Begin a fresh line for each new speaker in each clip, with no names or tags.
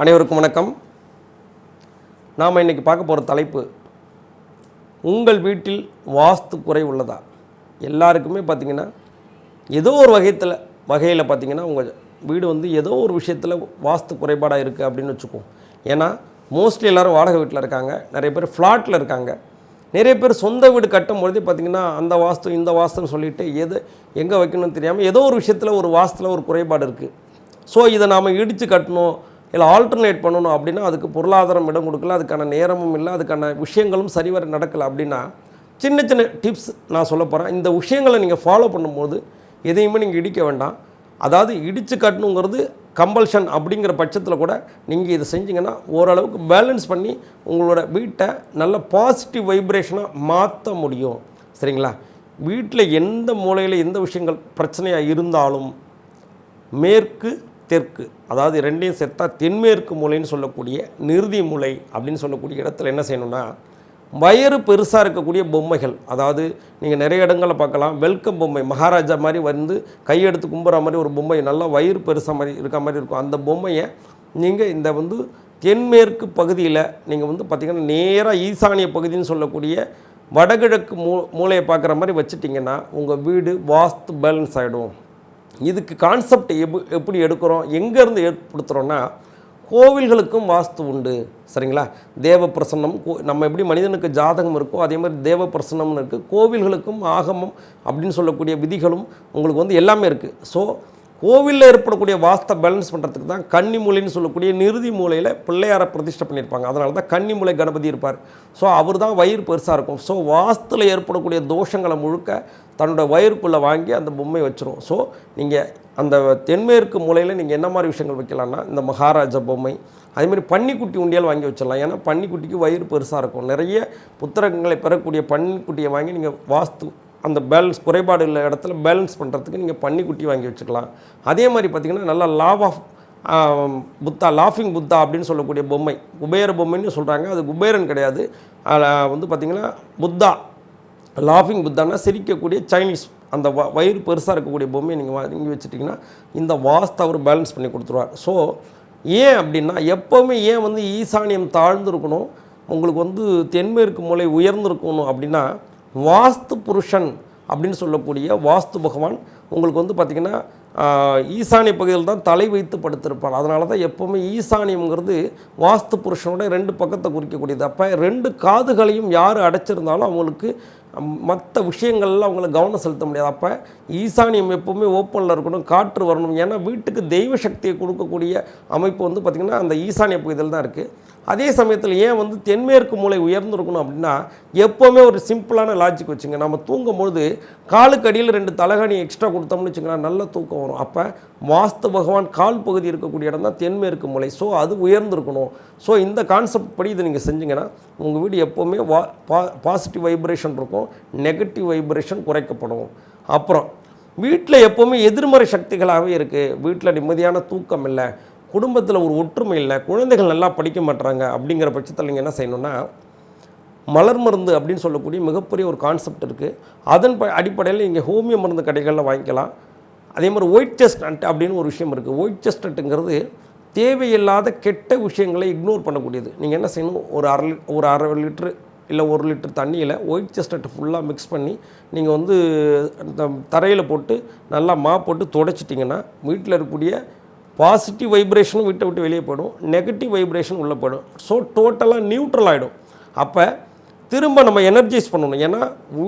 அனைவருக்கும் வணக்கம். நாம் இன்றைக்கி பார்க்க போகிற தலைப்பு உங்கள் வீட்டில் வாஸ்து குறை உள்ளதா? எல்லாருக்குமே பார்த்தீங்கன்னா ஏதோ ஒரு வகையத்தில் வகையில் பார்த்திங்கன்னா உங்கள் வீடு வந்து ஏதோ ஒரு விஷயத்தில் வாஸ்து குறைபாடாக இருக்குது அப்படின்னு வச்சுக்கோம் ஏன்னா மோஸ்ட்லி எல்லோரும் வாடகை வீட்டில் இருக்காங்க நிறைய பேர் ஃப்ளாட்டில் இருக்காங்க. நிறைய பேர் சொந்த வீடு கட்டும்பொழுதே பார்த்திங்கன்னா அந்த வாஸ்து இந்த வாஸ்துன்னு சொல்லிவிட்டு எது எங்கே வைக்கணும்னு தெரியாமல் ஏதோ ஒரு விஷயத்தில் ஒரு வாஸ்துல ஒரு குறைபாடு இருக்குது ஸோ இதை நாம் இடித்து கட்டணும் இல்லை ஆல்டர்னேட் பண்ணணும் அப்படின்னா அதுக்கு பொருளாதாரம் இடம் கொடுக்கல அதுக்கான நேரமும் இல்லை அதுக்கான விஷயங்களும் சரிவர நடக்கலை அப்படின்னா சின்ன சின்ன டிப்ஸ் நான் சொல்ல போகிறேன் இந்த விஷயங்களை நீங்கள் ஃபாலோ பண்ணும்போது எதையுமே நீங்கள் இடிக்க வேண்டாம். அதாவது இடித்து கட்டணுங்கிறது கம்பல்ஷன் அப்படிங்கிற பட்சத்தில் கூட நீங்கள் இதை செஞ்சீங்கன்னா ஓரளவுக்கு பேலன்ஸ் பண்ணி உங்களோட வீட்டை நல்ல பாசிட்டிவ் வைப்ரேஷனாக மாற்ற முடியும். சரிங்களா? வீட்டில் எந்த மூலையில் எந்த விஷயங்கள் பிரச்சனையாக இருந்தாலும் மேற்கு தெற்கு அதாவது ரெண்டையும் சேர்த்தா தென்மேற்கு மூலைன்னு சொல்லக்கூடிய நிறுதி மூலை அப்படின்னு சொல்லக்கூடிய இடத்துல என்ன செய்யணும்னா வயிறு பெருசாக இருக்கக்கூடிய பொம்மைகள். அதாவது நீங்கள் நிறைய இடங்களில் பார்க்கலாம். வெல்கம் பொம்மை மகாராஜா மாதிரி வந்து கையெடுத்து கும்புற மாதிரி ஒரு பொம்மை நல்லா வயிறு பெருசாக மாதிரி இருக்க மாதிரி இருக்கும். அந்த பொம்மையை நீங்கள் இந்த வந்து தென்மேற்கு பகுதியில் நீங்கள் வந்து பார்த்திங்கன்னா நேராக ஈசானிய பகுதின்னு சொல்லக்கூடிய வடகிழக்கு மூ மூலையை பார்க்குற மாதிரி வச்சுட்டிங்கன்னா உங்கள் வீடு வாஸ்து பேலன்ஸ் ஆகிடும் இதுக்கு கான்செப்ட் எப் எப்படி எடுக்கிறோம்? எங்கேருந்து ஏற்படுத்துகிறோன்னா கோவில்களுக்கும் வாஸ்து உண்டு. சரிங்களா? தேவ பிரசன்னம் கோ நம்ம எப்படி மனிதனுக்கு ஜாதகம் இருக்கோ அதே மாதிரி தேவ பிரசன்னம்னு இருக்குது கோவில்களுக்கும் ஆகமம் அப்படின்னு சொல்லக்கூடிய விதிகளும் உங்களுக்கு வந்து எல்லாமே இருக்குது ஸோ கோவிலில் ஏற்படக்கூடிய வாஸ்தை பேலன்ஸ் பண்ணுறதுக்கு தான் கன்னி மூலைன்னு சொல்லக்கூடிய நிறுதி மூலையில் பிள்ளையாரை பிரதிஷ்டை பண்ணியிருப்பாங்க. அதனால தான் கன்னி மூலை கணபதி இருப்பார். ஸோ அவர் தான் வயிறு பெருசாக இருக்கும். ஸோ வாஸ்துல ஏற்படக்கூடிய தோஷங்களை முழுக்க தன்னோட வயிறுக்குள்ளே வாங்கி அந்த பொம்மை வச்சிரும். ஸோ நீங்கள் அந்த தென்மேற்கு மூலையில் நீங்கள் என்ன மாதிரி விஷயங்கள் வைக்கலாம்னா இந்த மகாராஜா பொம்மை அதேமாதிரி பன்னிக்குட்டி உண்டியால் வாங்கி வச்சிடலாம். ஏன்னா பன்னிக்குட்டிக்கு வயிறு பெருசாக இருக்கும். நிறைய புத்தகங்களை பெறக்கூடிய பன்னிக்குட்டியை வாங்கி நீங்கள் வாஸ்து அந்த பேலன்ஸ் குறைபாடு உள்ள இடத்துல பேலன்ஸ் பண்ணுறதுக்கு நீங்கள் பன்னிக்குட்டி வாங்கி வச்சுக்கலாம். அதே மாதிரி பார்த்திங்கன்னா நல்லா லாவ் ஆஃப் புத்தா லாஃபிங் புத்தா அப்படின்னு சொல்லக்கூடிய பொம்மை குபேர பொம்மைன்னு சொல்கிறாங்க அது குபேரன் கிடையாது. அதில் வந்து பார்த்திங்கன்னா புத்தா லாஃபிங் புத்தானா சிரிக்கக்கூடிய சைனீஸ் அந்த வ வயிறு பெருசாக இருக்கக்கூடிய பொம்மையை நீங்கள் வாங்கி வச்சுட்டிங்கன்னா இந்த வாஸ்து அவர் பேலன்ஸ் பண்ணி கொடுத்துருவார். ஸோ ஏன் அப்படின்னா எப்போவுமே ஏன் வந்து ஈசானியம் தாழ்ந்துருக்கணும் உங்களுக்கு வந்து தென்மேற்கு மூலை உயர்ந்திருக்கணும் அப்படின்னா வாஸ்து புருஷன் அப்படின்னு சொல்லக்கூடிய வாஸ்து பகவான் உங்களுக்கு வந்து பார்த்திங்கன்னா ஈசானிய பகுதியில் தான் தலை வைத்து படுத்திருப்பார். அதனால தான் எப்போவுமே ஈசானியம்ங்கிறது வாஸ்து புருஷனோட ரெண்டு பக்கத்தை குறிக்கக்கூடியது. அப்போ ரெண்டு காதுகளையும் யார் அடைச்சிருந்தாலும் அவங்களுக்கு மற்ற விஷயங்கள்லாம் அவங்கள கவனம் செலுத்த முடியாது. அப்போ ஈசானியம் எப்போவுமே ஓப்பனில் இருக்கணும் காற்று வரணும். ஏன்னா வீட்டுக்கு தெய்வ சக்தியை கொடுக்கக்கூடிய அமைப்பு வந்து பார்த்திங்கன்னா அந்த ஈசானிய பகுதியில் தான் இருக்குது அதே சமயத்தில் ஏன் வந்து தென்மேற்கு மூலை உயர்ந்திருக்கணும் அப்படின்னா எப்போவுமே ஒரு சிம்பிளான லாஜிக் வச்சுங்க. நம்ம தூங்கும்பொழுது காலுக்கு அடியில் ரெண்டு தலகாணி எக்ஸ்ட்ரா கொடுத்தோம்னு வச்சுங்கன்னா நல்ல தூக்கம் வரும். அப்போ வாஸ்து பகவான் கால் பகுதி இருக்கக்கூடிய இடம் தான் தென்மேற்கு மூலை ஸோ அது உயர்ந்திருக்கணும். ஸோ இந்த கான்செப்ட் படி இதை நீங்கள் செஞ்சிங்கன்னா உங்கள் வீடு எப்போவுமே வா பா பாசிட்டிவ் வைப்ரேஷன் இருக்கும். நெகட்டிவ் வைப்ரேஷன் குறைக்கப்படும். அப்புறம் வீட்டில் எப்போவுமே எதிர்மறை சக்திகளாகவே இருக்குது வீட்டில் நிம்மதியான தூக்கம் இல்லை. குடும்பத்தில் ஒரு ஒற்றுமை இல்லை குழந்தைகள் நல்லா படிக்க மாட்றாங்க அப்படிங்கிற பட்சத்தில் நீங்கள் என்ன செய்யணும்னா மலர் மருந்து அப்படின்னு சொல்லக்கூடிய மிகப்பெரிய ஒரு கான்செப்ட் இருக்குது அதன் ப அடிப்படையில் இங்கே ஹோமியோ மருந்து கடைகளில் வாங்கிக்கலாம். அதே மாதிரி ஒயிட் செஸ்டன்ட் அப்படின்னு ஒரு விஷயம் இருக்குது ஒயிட் செஸ்டன்ட்டுங்கிறது தேவையில்லாத கெட்ட விஷயங்களை இக்னோர் பண்ணக்கூடியது. நீங்கள் என்ன செய்யணும்? ஒரு அரை ஒரு அரை லிட்ரு இல்லை ஒரு லிட்டர் தண்ணியில் ஒயிட் செஸ்டட் ஃபுல்லாக மிக்ஸ் பண்ணி நீங்கள் வந்து இந்த தரையில் போட்டு நல்லா மா போட்டு துடைச்சிட்டிங்கன்னா வீட்டில் இருக்கக்கூடிய பாசிட்டிவ் வைப்ரேஷனும் விட்டு விட்டு வெளியே போயிடும் நெகட்டிவ் வைப்ரேஷன் உள்ளே போயிடும். ஸோ டோட்டலாக நியூட்ரல் ஆகிடும் அப்போ திரும்ப நம்ம எனர்ஜைஸ் பண்ணணும். ஏன்னா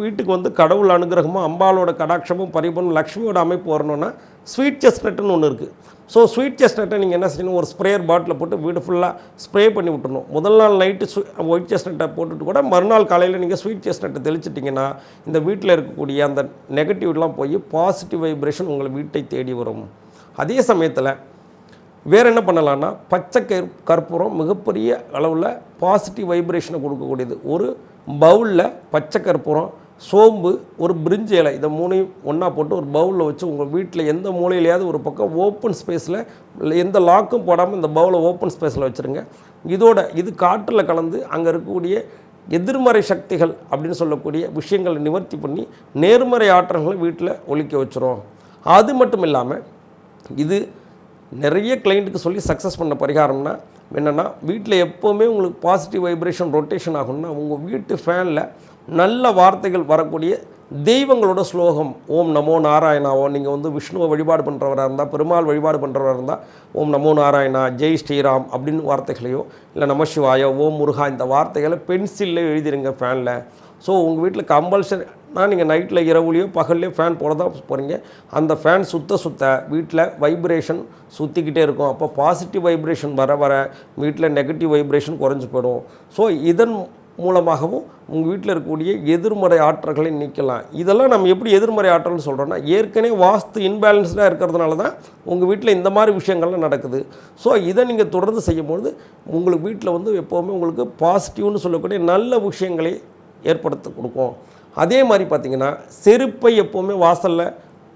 வீட்டுக்கு வந்து கடவுள் அனுகிரகமும் அம்பாலோட கடாட்சமும் பரிபூர்ணம் லக்ஷ்மியோட அமைப்பு வரணும்னா ஸ்வீட் செஸ்னட்னு ஒன்று இருக்குது ஸோ ஸ்வீட் செஸ்னட்டை நீங்கள் என்ன செய்யணும்? ஒரு ஸ்ப்ரேயர் பாட்டில் போட்டு வீடு ஃபுல்லாக ஸ்ப்ரே பண்ணி விட்டுணும் முதல் நாள் நைட்டு ஸ்வீ ஒயிட் செஸ்னட்டை போட்டுட்டு கூட மறுநாள் காலையில் நீங்கள் ஸ்வீட் செஸ்னட்டை தெளிச்சிட்டிங்கன்னா இந்த வீட்டில் இருக்கக்கூடிய அந்த நெகட்டிவ்லாம் போய் பாசிட்டிவ் வைப்ரேஷன் உங்களை வீட்டை தேடி வரும். அதே சமயத்தில் வேறு என்ன பண்ணலான்னா பச்சை கர் கற்பூரம் மிகப்பெரிய அளவில் பாசிட்டிவ் வைப்ரேஷனை கொடுக்கக்கூடியது. ஒரு பவுலில் பச்சை கற்பூரம் சோம்பு ஒரு பிரிஞ்சு இலை இதை மூணையும் ஒன்றா போட்டு ஒரு பவுலில் வச்சு உங்கள் வீட்டில் எந்த மூலையிலையாவது ஒரு பக்கம் ஓப்பன் ஸ்பேஸில் எந்த லாக்கும் போடாமல் இந்த பவுலை ஓப்பன் ஸ்பேஸில் வச்சுருங்க. இதோட இது காற்றில் கலந்து அங்கே இருக்கக்கூடிய எதிர்மறை சக்திகள் அப்படின்னு சொல்லக்கூடிய விஷயங்களை நிவர்த்தி பண்ணி நேர்மறை ஆற்றல்களை வீட்டில் ஒழிக்க வச்சுரும். அது மட்டும் இல்லாமல் இது நிறைய கிளைண்ட்டுக்கு சொல்லி சக்ஸஸ் பண்ண பரிகாரம்னா என்னென்னா வீட்டில் எப்போவுமே உங்களுக்கு பாசிட்டிவ் வைப்ரேஷன் ரொட்டேஷன் ஆகும்னா உங்கள் வீட்டு ஃபேனில் நல்ல வார்த்தைகள் வரக்கூடிய தெய்வங்களோட ஸ்லோகம் ஓம் நமோ நாராயணாவோ நீங்கள் வந்து விஷ்ணுவை வழிபாடு பண்ணுறவராக இருந்தால் பெருமாள் வழிபாடு பண்ணுறவராக இருந்தால் ஓம் நமோ நாராயணா ஜெய் ஸ்ரீராம் அப்படின்னு வார்த்தைகளையோ இல்லை நமசிவாயோ ஓம் முருகா இந்த வார்த்தைகளை பென்சிலில் எழுதிருங்க ஃபேனில் ஸோ உங்கள் வீட்டில் கம்பல்சரி ஆனால் நீங்கள் நைட்டில் இரவுலையோ பகல்லையோ ஃபேன் போட தான் போகிறீங்க அந்த ஃபேன் சுத்த சுத்த வீட்டில் வைப்ரேஷன் சுற்றிக்கிட்டே இருக்கும். அப்போ பாசிட்டிவ் வைப்ரேஷன் வர வர வீட்டில் நெகட்டிவ் வைப்ரேஷன் குறைஞ்சி போயிடும். ஸோ இதன் மூலமாகவும் உங்கள் வீட்டில் இருக்கக்கூடிய எதிர்மறை ஆற்றல்களை நீக்கலாம். இதெல்லாம் நம்ம எப்படி எதிர்மறை ஆற்றல்னு சொல்கிறோன்னா ஏற்கனவே வாஸ்து இன்பேலன்ஸ்டாக இருக்கிறதுனால தான் உங்கள் வீட்டில் இந்த மாதிரி விஷயங்கள்லாம் நடக்குது. ஸோ இதை நீங்கள் தொடர்ந்து செய்யும்பொழுது உங்களுக்கு வீட்டில் வந்து எப்போவுமே உங்களுக்கு பாசிட்டிவ்னு சொல்லக்கூடிய நல்ல விஷயங்களை ஏற்படுத்த கொடுக்கும். அதே மாதிரி பார்த்திங்கன்னா செருப்பை எப்போவுமே வாசலில்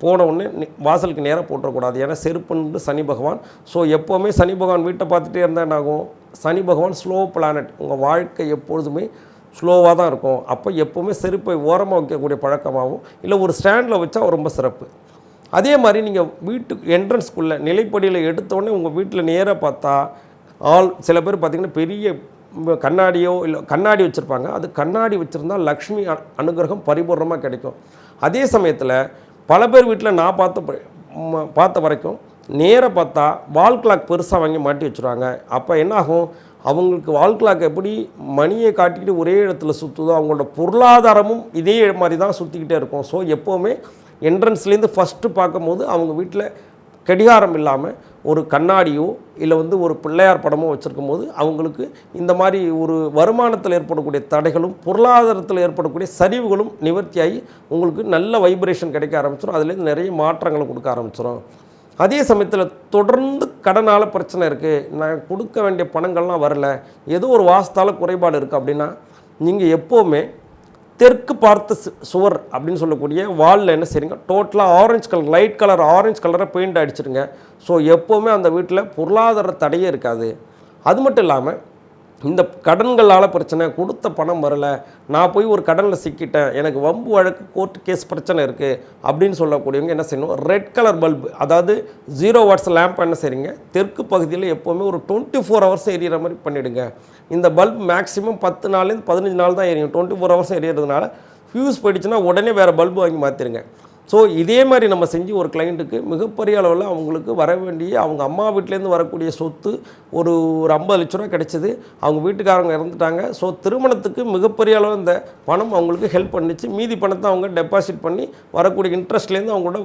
போன உடனே வாசலுக்கு நேராக போட்டுறக்கூடாது. ஏன்னா செருப்புன்னு சனி பகவான். ஸோ எப்போவுமே சனி பகவான் வீட்டை பார்த்துட்டே இருந்தால் என்னாகும் சனி பகவான் ஸ்லோ பிளானட் உங்கள் வாழ்க்கை எப்பொழுதுமே ஸ்லோவாக தான் இருக்கும். அப்போ எப்போவுமே செருப்பை ஓரமாக வைக்கக்கூடிய பழக்கமாகவும் இல்லை ஒரு ஸ்டாண்டில் வச்சா ரொம்ப சிறப்பு. அதே மாதிரி நீங்கள் வீட்டுக்கு என்ட்ரன்ஸ்குள்ளே நிலைப்படியில் எடுத்தோடனே உங்கள் வீட்டில் நேராக பார்த்தா ஆள் சில பேர் பார்த்திங்கன்னா பெரிய கண்ணாடியோ இல்லை கண்ணாடி வச்சுருப்பாங்க. அது கண்ணாடி வச்சுருந்தா லக்ஷ்மி அனுகிரகம் பரிபூர்ணமாக கிடைக்கும். அதே சமயத்தில் பல பேர் வீட்டில் நான் பார்த்த ப- ம- பார்த்த வரைக்கும் நேராக பார்த்தா வால் கிளாக் பெருசாக வாங்கி மாட்டி வச்சுருவாங்க. அப்போ என்னாகும்? அவங்களுக்கு வால் கிளாக் எப்படி மணியை காட்டிக்கிட்டு ஒரே இடத்துல சுற்றுதோ அவங்களோட பொருளாதாரமும் இதே மாதிரி தான் சுற்றிக்கிட்டே இருக்கும். ஸோ எப்போவுமே என்ட்ரன்ஸ்லேருந்து ஃபஸ்ட்டு பார்க்கும்போது அவங்க வீட்டில் கடிகாரம் இல்லாமல் ஒரு கண்ணாடியோ இல்லை வந்து ஒரு பிள்ளையார் படமோ வச்சுருக்கும் போது அவங்களுக்கு இந்த மாதிரி ஒரு வருமானத்தில் ஏற்படக்கூடிய தடைகளும் பொருளாதாரத்தில் ஏற்படக்கூடிய சரிவுகளும் நிவர்த்தியாகி உங்களுக்கு நல்ல வைப்ரேஷன் கிடைக்க ஆரம்பிச்சிடும் அதுலேருந்து நிறைய மாற்றங்களை கொடுக்க ஆரம்பிச்சிடும் அதே சமயத்தில் தொடர்ந்து கடனால் பிரச்சனை இருக்குது நான் கொடுக்க வேண்டிய பணங்கள்லாம் வரல. ஏதோ ஒரு வாசத்தால் குறைபாடு இருக்குது அப்படின்னா நீங்கள் எப்போவுமே தெற்கு பார்த்த சு- சுவர் அப்படின்னு சொல்லக்கூடிய வாலில் என்ன செய்யுங்க டோட்டலாக orange colour light colour orange கலரை பெயிண்ட் அடிச்சிடுங்க ஸோ எப்போவுமே அந்த வீட்டில் பொருளாதார தடையே இருக்காது. அது மட்டும் இல்லாமல் இந்த கடன்களால் பிரச்சனை கொடுத்த பணம் வரல நான் போய் ஒரு கடனில் சிக்கிட்டேன் எனக்கு வம்பு வழக்கு கோர்ட் கேஸ் பிரச்சனை இருக்குது அப்படின்னு சொல்லக்கூடியவங்க என்ன செய்யணும்? ரெட் கலர் பல்பு அதாவது ஜீரோ வாட்ஸ் லேம்ப் என்ன செய்றீங்க? தெற்கு பகுதியில் எப்போவுமே ஒரு டுவெண்ட்டி ஃபோர் ஹவர்ஸ் எரியிற மாதிரி பண்ணிவிடுங்க இந்த பல்ப் மேக்ஸிமம் பத்து நாள்லேருந்து பதினஞ்சு நாள் தான் எரியும். டுவெண்ட்டி ஃபோர் ஹவர்ஸ் எரியறதுனால ஃபியூஸ் போயிடுச்சுன்னா உடனே வேறு பல்பு வாங்கி மாற்றிடுங்க ஸோ இதே மாதிரி நம்ம செஞ்சு ஒரு கிளைண்ட்டுக்கு மிகப்பெரிய அளவில் அவங்களுக்கு வர வேண்டிய அவங்க அம்மா வீட்டிலேருந்து வரக்கூடிய சொத்து ஒரு ஒரு ஐம்பது லட்ச ரூபா கிடைச்சிது. அவங்க வீட்டுக்காரங்க இறந்துட்டாங்க. ஸோ திருமணத்துக்கு மிகப்பெரிய அளவு இந்த பணம் அவங்களுக்கு ஹெல்ப் பண்ணிச்சு. மீதி பணத்தை அவங்க டெபாசிட் பண்ணி வரக்கூடிய இன்ட்ரெஸ்ட்லேருந்து அவங்களோட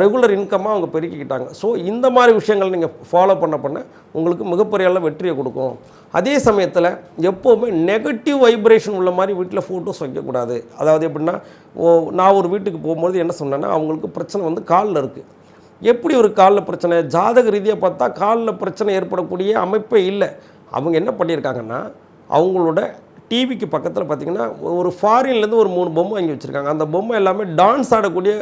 ரெகுலர் இன்கம்மாக அவங்க பெருக்கிக்கிட்டாங்க. ஸோ இந்த மாதிரி விஷயங்கள் நீங்கள் ஃபாலோ பண்ண பண்ண உங்களுக்கு மிகப்பெரிய அளவு வெற்றியை கொடுக்கும். அதே சமயத்தில் எப்போவுமே நெகட்டிவ் வைப்ரேஷன் உள்ள மாதிரி வீட்டில் ஃபோட்டோஸ் வைக்கக்கூடாது. அதாவது எப்படின்னா ஓ நான் ஒரு வீட்டுக்கு போகும்போது என்ன சொன்னேன்னா அவங்களுக்கு பிரச்சனை வந்து காலில் இருக்குது எப்படி ஒரு காலில் பிரச்சனை? ஜாதக ரீதியாக பார்த்தா காலில் பிரச்சனை ஏற்படக்கூடிய அமைப்பே இல்லை. அவங்க என்ன பண்ணியிருக்காங்கன்னா அவங்களோட டிவிக்கு பக்கத்தில் பார்த்தீங்கன்னா ஒரு ஃபாரின்லேருந்து ஒரு மூணு பொம்மை வாங்கி வச்சுருக்காங்க. அந்த பொம்மை எல்லாமே டான்ஸ் ஆடக்கூடிய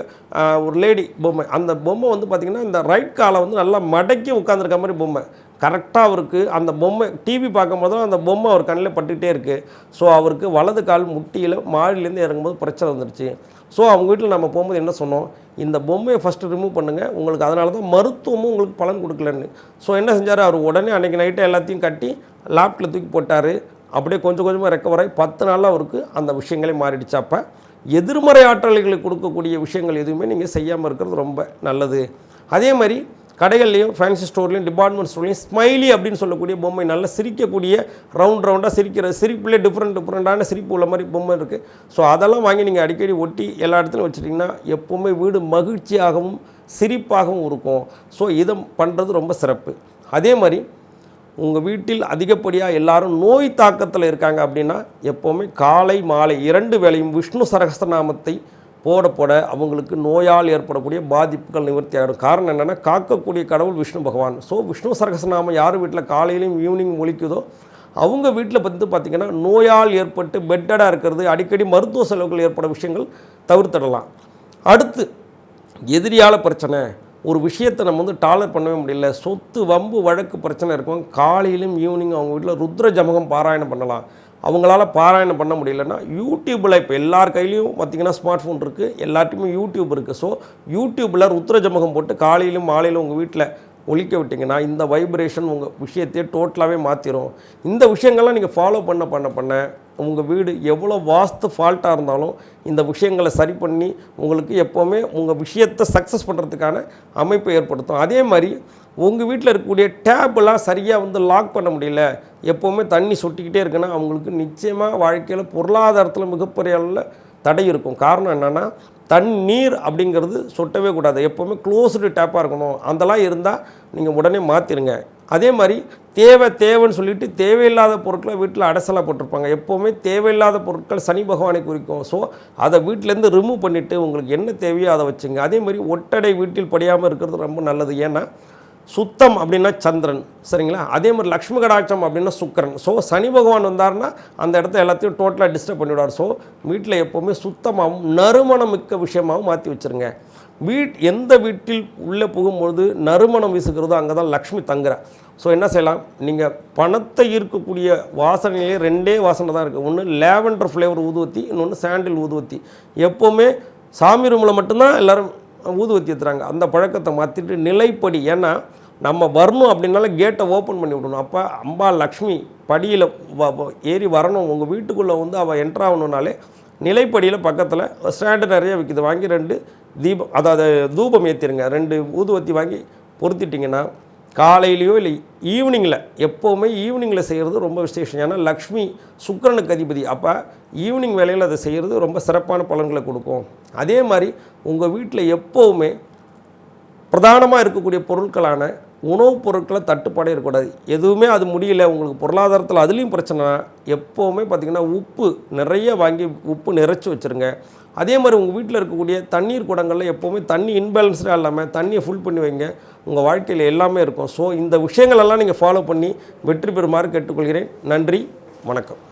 ஒரு லேடி பொம்மை. அந்த பொம்மை வந்து பார்த்திங்கன்னா இந்த ரைட் காலை வந்து நல்லா மடக்கி உட்காந்துருக்க மாதிரி பொம்மை. கரெக்டாக அவருக்கு அந்த பொம்மை டிவி பார்க்கும்போது தான் அந்த பொம்மை அவர் கண்ணில் பட்டுக்கிட்டே இருக்குது ஸோ அவருக்கு வலது கால் முட்டியில் மாடியிலேருந்து இறங்கும்போது பிரச்சனை வந்துடுச்சு ஸோ அவங்க வீட்டில் நம்ம போகும்போது என்ன சொன்னோம்? இந்த பொம்மையை ஃபஸ்ட்டு ரிமூவ் பண்ணுங்கள் உங்களுக்கு அதனால தான் மருத்துவமும் உங்களுக்கு பலன் கொடுக்கலன்னு. ஸோ என்ன செஞ்சார்? அவர் உடனே அன்றைக்கி நைட்டை எல்லாத்தையும் கட்டி லாப்டில் தூக்கி போட்டார். அப்படியே கொஞ்சம் கொஞ்சமாக ரெக்கவர் ஆகி பத்து நாளில் அவருக்கு அந்த விஷயங்களே மாறிடுச்சு. அப்போ எதிர்மறை ஆற்றல்களுக்கு கொடுக்கக்கூடிய விஷயங்கள் எதுவுமே நீங்கள் செய்யாமல் இருக்கிறது ரொம்ப நல்லது. அதே மாதிரி கடைகள்லையும் ஃபேன்சி ஸ்டோர்லையும் டிபார்ட்மெண்ட் ஸ்டோர்லையும் ஸ்மைலி அப்படின்னு சொல்லக்கூடிய பொம்மை நல்லா சிரிக்கக்கூடிய ரவுண்ட் ரவுண்டாக சிரிக்கிற சிரிப்புலேயே டிஃப்ரெண்ட் டிஃப்ரெண்ட்டான சிரிப்பு உள்ள மாதிரி பொம்மை இருக்குது ஸோ அதெல்லாம் வாங்கி நீங்கள் அடிக்கடி ஒட்டி எல்லா இடத்துலையும் வச்சுட்டிங்கன்னா எப்போவுமே வீடு மகிழ்ச்சியாகவும் சிரிப்பாகவும் இருக்கும். ஸோ இதை பண்ணுறது ரொம்ப சிறப்பு. அதே மாதிரி உங்கள் வீட்டில் அதிகப்படியாக எல்லாரும் நோய் தாக்கத்தில் இருக்காங்க அப்படின்னா எப்போவுமே காலை மாலை இரண்டு வேளையும் விஷ்ணு சரகஸ்திரநாமத்தை போட போட அவங்களுக்கு நோயால் ஏற்படக்கூடிய பாதிப்புகள் நிவர்த்தி ஆகிடும் காரணம் என்னென்னா காக்கக்கூடிய கடவுள் விஷ்ணு பகவான். ஸோ விஷ்ணு சரகஸ்திரநாமம் யார் வீட்டில் காலையிலையும் ஈவினிங் ஒழிக்குதோ அவங்க வீட்டில் வந்து பார்த்திங்கன்னா நோயால் ஏற்பட்டு பெட்டடாக இருக்கிறது அடிக்கடி மருத்துவ செலவுகள் ஏற்பட விஷயங்கள் தவிர்த்திடலாம். அடுத்து எதிரியால் பிரச்சனை. ஒரு விஷயத்தை நம்ம வந்து டாலர் பண்ணவே முடியல. சொத்து வம்பு வழக்கு பிரச்சனை இருக்கும். காலையிலும் ஈவினிங் அவங்க வீட்டில் ருத்ர ஜமகம் பாராயணம் பண்ணலாம். அவங்களால பாராயணம் பண்ண முடியலன்னா யூடியூப்பில் இப்போ எல்லார் கையிலையும் பார்த்தீங்கன்னா ஸ்மார்ட் ஃபோன் இருக்குது எல்லார்ட்டையுமே யூடியூப் இருக்குது ஸோ யூடியூப்பில் ருத்ர ஜமகம் போட்டு காலையிலும் மாலையிலும் உங்கள் வீட்டில் ஒழிக்க விட்டிங்கன்னா இந்த வைப்ரேஷன் உங்கள் விஷயத்தையே டோட்டலாகவே மாற்றிடும் இந்த விஷயங்கள்லாம் நீங்கள் ஃபாலோ பண்ண பண்ண பண்ண உங்கள் வீடு எவ்வளோ வாஸ்து ஃபால்ட்டாக இருந்தாலும் இந்த விஷயங்களை சரி பண்ணி உங்களுக்கு எப்போவுமே உங்கள் விஷயத்தை சக்ஸஸ் பண்ணுறதுக்கான அமைப்பை ஏற்படுத்தும். அதே மாதிரி உங்கள் வீட்டில் இருக்கக்கூடிய டேப்பெல்லாம் சரியாக வந்து லாக் பண்ண முடியல. எப்போவுமே தண்ணி சொட்டிக்கிட்டே இருக்குன்னா அவங்களுக்கு நிச்சயமாக வாழ்க்கையில் பொருளாதாரத்தில் மிகப்பெரிய அளவில் தடை இருக்கும். காரணம் என்னென்னா தண்ணீர் அப்படிங்கிறது சொட்டவே கூடாது. எப்போவுமே க்ளோஸ்டு டேப்பாக இருக்கணும். அதெல்லாம் இருந்தால் நீங்கள் உடனே மாற்றிடுங்க அதே மாதிரி தேவை தேவைன்னு சொல்லிட்டு தேவையில்லாத பொருட்களை வீட்டில் அடைசலாக போட்டிருப்பாங்க. எப்போவுமே தேவையில்லாத பொருட்கள் சனி பகவானை குறிக்கும். ஸோ அதை வீட்டிலேருந்து ரிமூவ் பண்ணிவிட்டு உங்களுக்கு என்ன தேவையோ அதை வச்சுங்க. அதே மாதிரி ஒட்டடை வீட்டில் படியாமல் இருக்கிறது ரொம்ப நல்லது. ஏன்னா சுத்தம் அப்படின்னா சந்திரன் சரிங்களா? அதே மாதிரி லக்ஷ்மி கடாட்சம் அப்படின்னா சுக்கரன். ஸோ சனி பகவான் வந்தார்னா அந்த இடத்த எல்லாத்தையும் டோட்டலாக டிஸ்டர்ப் பண்ணிவிடுவார் ஸோ வீட்டில் எப்போவுமே சுத்தமாகவும் நறுமணம் மிக்க விஷயமாகவும் மாற்றி வச்சுருங்க. வீட் எந்த வீட்டில் உள்ளே புகும்பொழுது நறுமணம் வீசுகிறதோ அங்கே தான் லக்ஷ்மி தங்குறா. ஸோ என்ன செய்யலாம்? நீங்கள் பணத்தை ஈர்க்கக்கூடிய வாசனையிலே ரெண்டே வாசனை தான் இருக்குது ஒன்று லேவண்டர் ஃப்ளேவர் ஊதுவத்தி இன்னொன்று சாண்டில் ஊதுவத்தி. எப்போவுமே சாமி ரூமில் மட்டும்தான் எல்லோரும் ஊதுவத்தி ஏற்றுறாங்க அந்த பழக்கத்தை மாற்றிட்டு நிலைப்படி ஏன்னா நம்ம வரணும் அப்படின்னால கேட்டை ஓப்பன் பண்ணி விடணும். அப்போ அம்பா லக்ஷ்மி படியில் ஏறி வரணும். உங்கள் வீட்டுக்குள்ளே வந்து அவள் என்ட்ராகணுன்னாலே நிலைப்படியில் பக்கத்தில் ஸ்டாண்டு நிறைய விற்கிது வாங்கி ரெண்டு தீபம் அதாவது தூபம் ஏற்றிருங்க ரெண்டு ஊதுவத்தி வாங்கி பொருத்திட்டிங்கன்னா காலையிலையோ இல்லை ஈவினிங்கில் எப்போவுமே ஈவினிங்கில் செய்கிறது ரொம்ப விசேஷம். ஏன்னா லக்ஷ்மி சுக்கிரனுக்கு அதிபதி. அப்போ ஈவினிங் வேலையில் அதை செய்கிறது ரொம்ப சிறப்பான பலன்களை கொடுக்கும். அதே மாதிரி உங்கள் வீட்டில் எப்போவுமே பிரதானமாக இருக்கக்கூடிய பொருட்களான உணவுப் பொருட்களை தட்டுப்பாடே இருக்கக்கூடாது. எதுவுமே அது முடியல உங்களுக்கு பொருளாதாரத்தில் அதுலேயும் பிரச்சனை எப்போவுமே பார்த்திங்கன்னா உப்பு நிறைய வாங்கி உப்பு நிறைச்சி வச்சுருங்க. அதே மாதிரி உங்கள் வீட்டில் இருக்கக்கூடிய தண்ணீர் குடங்களில் எப்போவுமே தண்ணி இன்பேலன்ஸ்டாக இல்லாமல் தண்ணியை ஃபுல் பண்ணி வைங்க. உங்கள் வாழ்க்கையில் எல்லாமே இருக்கும். ஸோ இந்த விஷயங்களெல்லாம் நீங்கள் ஃபாலோ பண்ணி வெற்றி பெறுமாறு கேட்டுக்கொள்கிறேன். நன்றி வணக்கம்.